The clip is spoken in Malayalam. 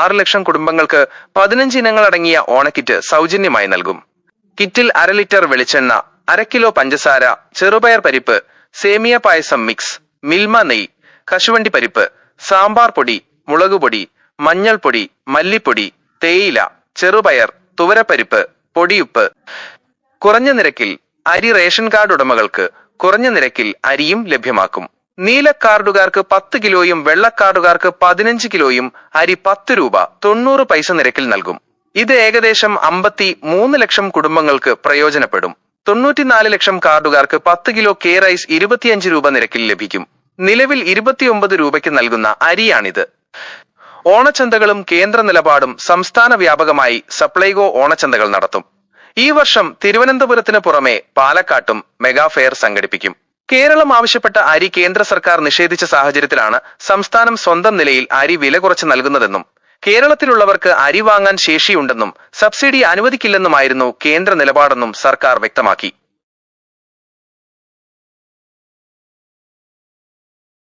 ആറ് ലക്ഷം കുടുംബങ്ങൾക്ക് പതിനഞ്ച് ഇനങ്ങൾ അടങ്ങിയ ഓണക്കിറ്റ് സൗജന്യമായി നൽകും. കിറ്റിൽ അര ലിറ്റർ വെളിച്ചെണ്ണ അര കിലോ പഞ്ചസാര ചെറുപയർ പരിപ്പ് സേമിയ പായസം മിക്സ് മിൽമ നെയ് കശുവണ്ടി പരിപ്പ് സാമ്പാർ പൊടി മുളകുപൊടി മഞ്ഞൾപ്പൊടി മല്ലിപ്പൊടി തേയില ചെറുപയർ തുവരപ്പരിപ്പ് പൊടിയുപ്പ്. കുറഞ്ഞ നിരക്കിൽ അരി റേഷൻ കാർഡ് ഉടമകൾക്ക് കുറഞ്ഞ നിരക്കിൽ അരിയും ലഭ്യമാക്കും. നീല കാർഡുകാർക്ക് പത്ത് കിലോയും വെള്ളക്കാർഡുകാർക്ക് പതിനഞ്ച് കിലോയും അരി പത്ത് രൂപ തൊണ്ണൂറ് പൈസ നിരക്കിൽ നൽകും. ഇത് ഏകദേശം അമ്പത്തി മൂന്ന് ലക്ഷം കുടുംബങ്ങൾക്ക് പ്രയോജനപ്പെടും. തൊണ്ണൂറ്റിനാല് ലക്ഷം കാർഡുകാർക്ക് പത്ത് കിലോ കെ റൈസ് ഇരുപത്തിയഞ്ച് രൂപ നിരക്കിൽ ലഭിക്കും. നിലവിൽ ഇരുപത്തിയൊമ്പത് രൂപയ്ക്ക് നൽകുന്ന അരിയാണിത്. ഓണച്ചന്തകളും കേന്ദ്ര നിലപാടും സംസ്ഥാന വ്യാപകമായി സപ്ലൈകോ ഓണച്ചന്തകൾ നടത്തും. ഈ വർഷം തിരുവനന്തപുരത്തിന് പുറമെ പാലക്കാട്ടും മെഗാ ഫെയർ സംഘടിപ്പിക്കും. കേരളം ആവശ്യപ്പെട്ട അരി കേന്ദ്ര സർക്കാർ നിഷേധിച്ച സാഹചര്യത്തിലാണ് സംസ്ഥാനം സ്വന്തം നിലയിൽ അരി വില കുറച്ച് നൽകുന്നതെന്നും കേരളത്തിലുള്ളവർക്ക് അരി വാങ്ങാൻ ശേഷിയുണ്ടെന്നും സബ്സിഡി അനുവദിക്കില്ലെന്നുമായിരുന്നു കേന്ദ്ര നിലപാടെന്നും സർക്കാർ വ്യക്തമാക്കി.